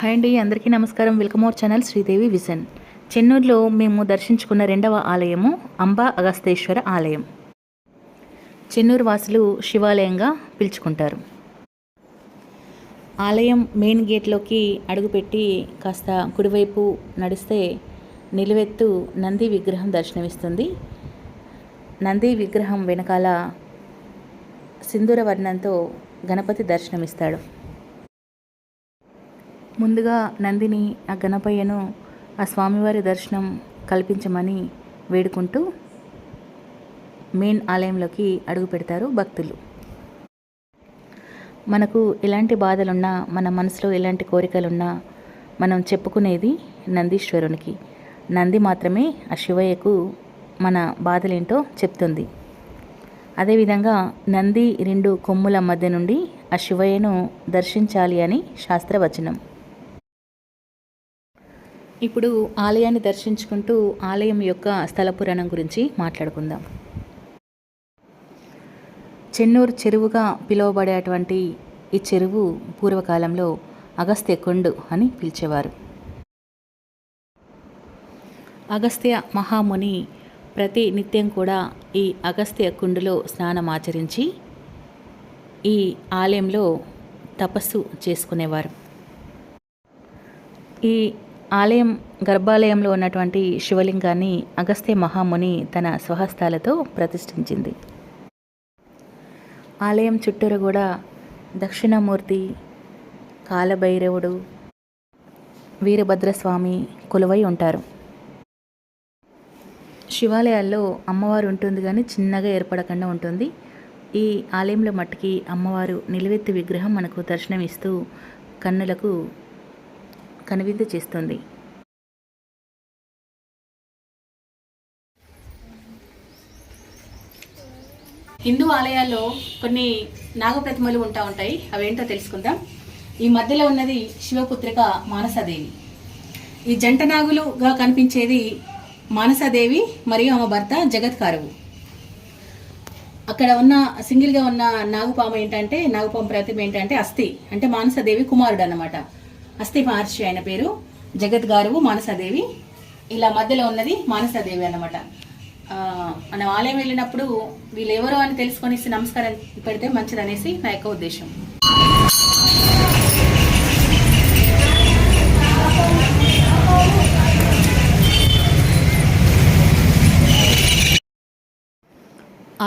Hi అండి అందరికీ నమస్కారం. Welcome our channel Sridevi vision. చెన్నూరులో మేము దర్శించుకున్న రెండవ ఆలయము అంబా అగస్తేశ్వర ఆలయం. చెన్నూరు వాసులు శివాలయంగా పిలుచుకుంటారు. ఆలయం మెయిన్ గేట్లోకి అడుగుపెట్టి కాస్త కుడివైపు నడిస్తే నిలువెత్తు నంది విగ్రహం దర్శనమిస్తుంది. నంది విగ్రహం వెనకాల సింధూర వర్ణంతో గణపతి దర్శనమిస్తాడు. ముందుగా నందిని ఆ గణపయ్యను ఆ స్వామివారి దర్శనం కల్పించమని వేడుకుంటూ మెయిన్ ఆలయంలోకి అడుగు పెడతారు భక్తులు. మనకు ఎలాంటి బాధలున్నా మన మనసులో ఎలాంటి కోరికలున్నా మనం చెప్పుకునేది నందీశ్వరునికి. నంది మాత్రమే ఆ శివయ్యకు మన బాధలేంటో చెప్తుంది. అదేవిధంగా నంది రెండు కొమ్ముల మధ్య నుండి ఆ శివయ్యను దర్శించాలి అని శాస్త్రవచనం. ఇప్పుడు ఆలయాన్ని దర్శించుకుంటూ ఆలయం యొక్క స్థల పురాణం గురించి మాట్లాడుకుందాం. చెన్నూరు చెరువుగా పిలువబడేటువంటి ఈ చెరువు పూర్వకాలంలో అగస్త్య కొండు అని పిలిచేవారు. అగస్త్య మహాముని ప్రతి నిత్యం కూడా ఈ అగస్త్య కుండులో స్నానం ఆచరించి ఈ ఆలయంలో తపస్సు చేసుకునేవారు. ఈ ఆలయం గర్భాలయంలో ఉన్నటువంటి శివలింగాన్ని అగస్త్య మహాముని తన స్వహస్తాలతో ప్రతిష్ఠించింది. ఆలయం చుట్టూరు కూడా దక్షిణమూర్తి కాలభైరవుడు వీరభద్రస్వామి కొలువై ఉంటారు. శివాలయాల్లో అమ్మవారు ఉంటుంది కానీ చిన్నగా ఏర్పడకుండా ఉంటుంది. ఈ ఆలయంలో మట్టికి అమ్మవారు నిలువెత్తి విగ్రహం మనకు దర్శనమిస్తూ కన్నులకు కనువిందు చేస్తుంది. హిందూ ఆలయాల్లో కొన్ని నాగప్రతిమలు ఉంటా ఉంటాయి. అవేంటో తెలుసుకుందాం. ఈ మధ్యలో ఉన్నది శివపుత్రిక మానసాదేవి. ఈ జంట నాగులుగా కనిపించేది మానసాదేవి మరియు ఆమె భర్త జగత్కారువు. అక్కడ ఉన్న సింగిల్గా ఉన్న నాగుపాము ఏంటంటే నాగుపాము ప్రతిమ ఏంటంటే అస్థి. అంటే మానసాదేవి కుమారుడు అన్నమాట అస్థి మహర్షి ఆయన పేరు జగత్ గారువు మానసాదేవి. ఇలా మధ్యలో ఉన్నది మానసాదేవి అన్నమాట. మనం ఆలయం వెళ్ళినప్పుడు వీళ్ళు ఎవరో అని తెలుసుకొని నమస్కారం పెడితే మంచిదనేసి నా యొక్క ఉద్దేశం.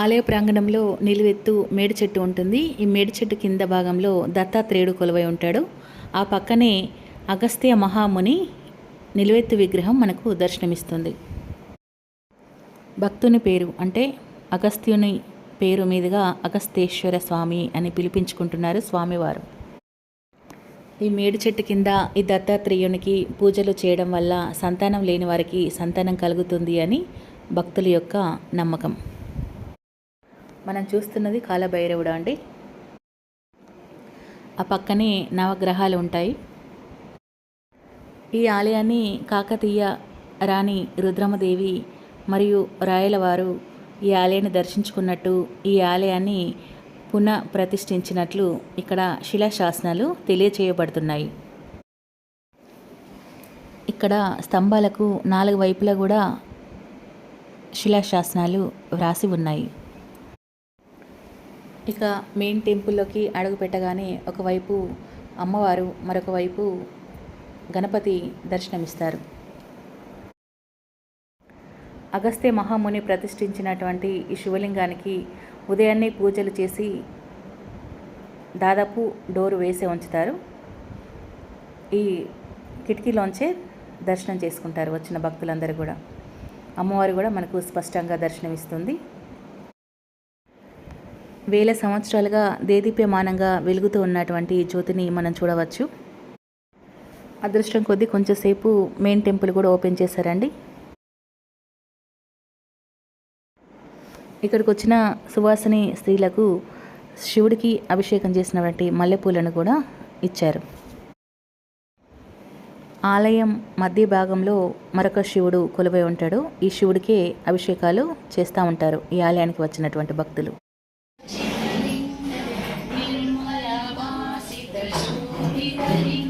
ఆలయ ప్రాంగణంలో నిలువెత్తు మేడి చెట్టు ఉంటుంది. ఈ మేడి చెట్టు కింద భాగంలో దత్తాత్రేయుడు కొలువై ఉంటాడు. ఆ పక్కనే అగస్త్య మహాముని నిలువెత్తు విగ్రహం మనకు దర్శనమిస్తుంది. భక్తుని పేరు అంటే అగస్త్యుని పేరు మీదుగా అగస్తేశ్వర స్వామి అని పిలిపించుకుంటున్నారు స్వామివారు. ఈ మేడి చెట్టు కింద ఈ దత్తాత్రేయునికి పూజలు చేయడం వల్ల సంతానం లేని వారికి సంతానం కలుగుతుంది అని భక్తుల యొక్క నమ్మకం. మనం చూస్తున్నది కాలభైరవుడు అండి? ఆ పక్కనే నవగ్రహాలు ఉంటాయి. ఈ ఆలయాన్ని కాకతీయ రాణి రుద్రమదేవి మరియు రాయలవారు ఈ ఆలయాన్ని దర్శించుకున్నట్టు ఈ ఆలయాన్ని పునః ప్రతిష్ఠించినట్లు ఇక్కడ శిలాశాసనాలు తెలియచేయబడుతున్నాయి. ఇక్కడ స్తంభాలకు నాలుగు వైపులా కూడా శిలాశాసనాలు వ్రాసి ఉన్నాయి. ఇక మెయిన్ టెంపుల్లోకి అడుగు పెట్టగానే ఒకవైపు అమ్మవారు మరొక వైపు గణపతి దర్శనమిస్తారు. అగస్త్య మహాముని ప్రతిష్ఠించినటువంటి ఈ శివలింగానికి ఉదయాన్నే పూజలు చేసి దాదాపు డోరు వేసే ఉంచుతారు. ఈ కిటికీలోంచే దర్శనం చేసుకుంటారు వచ్చిన భక్తులందరూ కూడా. అమ్మవారు కూడా మనకు స్పష్టంగా దర్శనమిస్తుంది. వేల సంవత్సరాలుగా దేదీప్యమానంగా వెలుగుతూ ఉన్నటువంటి జ్యోతిని మనం చూడవచ్చు. అదృష్టం కొద్దీ కొంచెంసేపు మెయిన్ టెంపుల్ కూడా ఓపెన్ చేశారండి. ఇక్కడికి వచ్చిన సువాసిని స్త్రీలకు శివుడికి అభిషేకం చేసినటువంటి మల్లెపూలను కూడా ఇచ్చారు. ఆలయం మధ్య భాగంలో మరొక శివుడు కొలువై ఉంటాడు. ఈ శివుడికే అభిషేకాలు చేస్తూ ఉంటారు. ఈ ఆలయానికి వచ్చినటువంటి భక్తులు. gravity.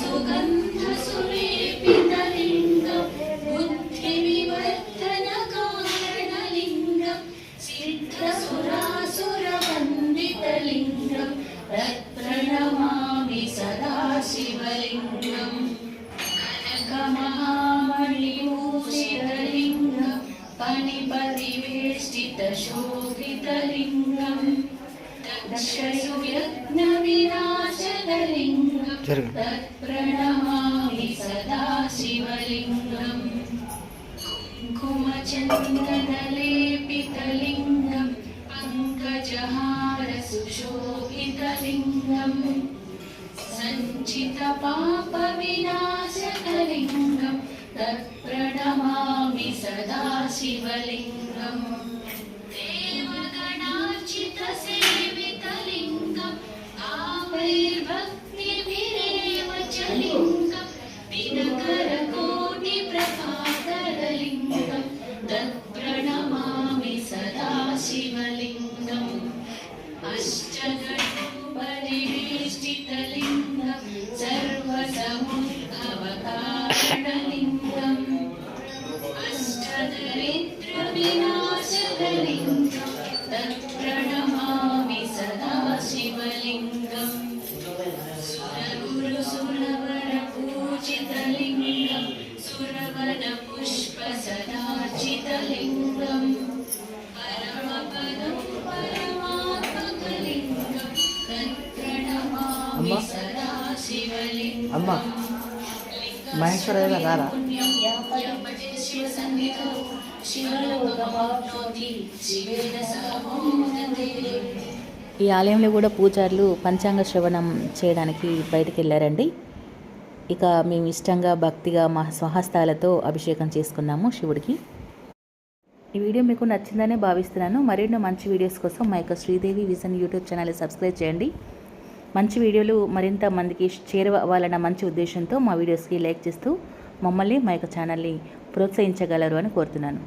सुगन्धसुरेपितलिङ्गं बुद्धिविवर्धनकान्तनलिङ्गं सिद्धसुरासुरवन्दितलिङ्गं रत्र पणिपतिवेष्टितशोभितलिङ्गं दक्षुरज्ञविनाशलिङ्गं ప్రణమామి సదా శివలింగం. కుమచందనలేపితలింగం. పంకజహార సుశోభితలింగం సంచిత పాప వినాశకలింగం తత్ప్రణమామి సదా శివలింగం. शिवलिङ्गम् अष्टगणपरिवेष्टितलिङ्गं सर्वसमुद्भवकारणलिङ्गम् अष्टदरिद्रविनाशकलिङ्गं तत्प्रणमामि सदा शिवलिङ्गम् सुरगुरुसुरवरपूजितलिङ्गं सुरवनपुष्पसदार्चितलिङ्गम् అమ్మ సహ మోదతే ఈ ఆలయంలో కూడా పూజారులు పంచాంగ శ్రవణం చేయడానికి బయటికి వెళ్ళారండి. ఇక మేము ఇష్టంగా భక్తిగా మా స్వహస్తాలతో అభిషేకం చేసుకున్నాము శివుడికి. ఈ వీడియో మీకు నచ్చిందనే భావిస్తున్నాను. మరిన్నో మంచి వీడియోస్ కోసం మా యొక్క Sridevi vision YouTube channel subscribe చేయండి. మంచి వీడియోలు మరింత మందికి చేరవాలన్న మంచి ఉద్దేశంతో మా వీడియోస్కి లైక్ చేస్తూ మమ్మల్ని మా యొక్క ఛానల్ని ప్రోత్సహించగలరు అని కోరుతున్నాను.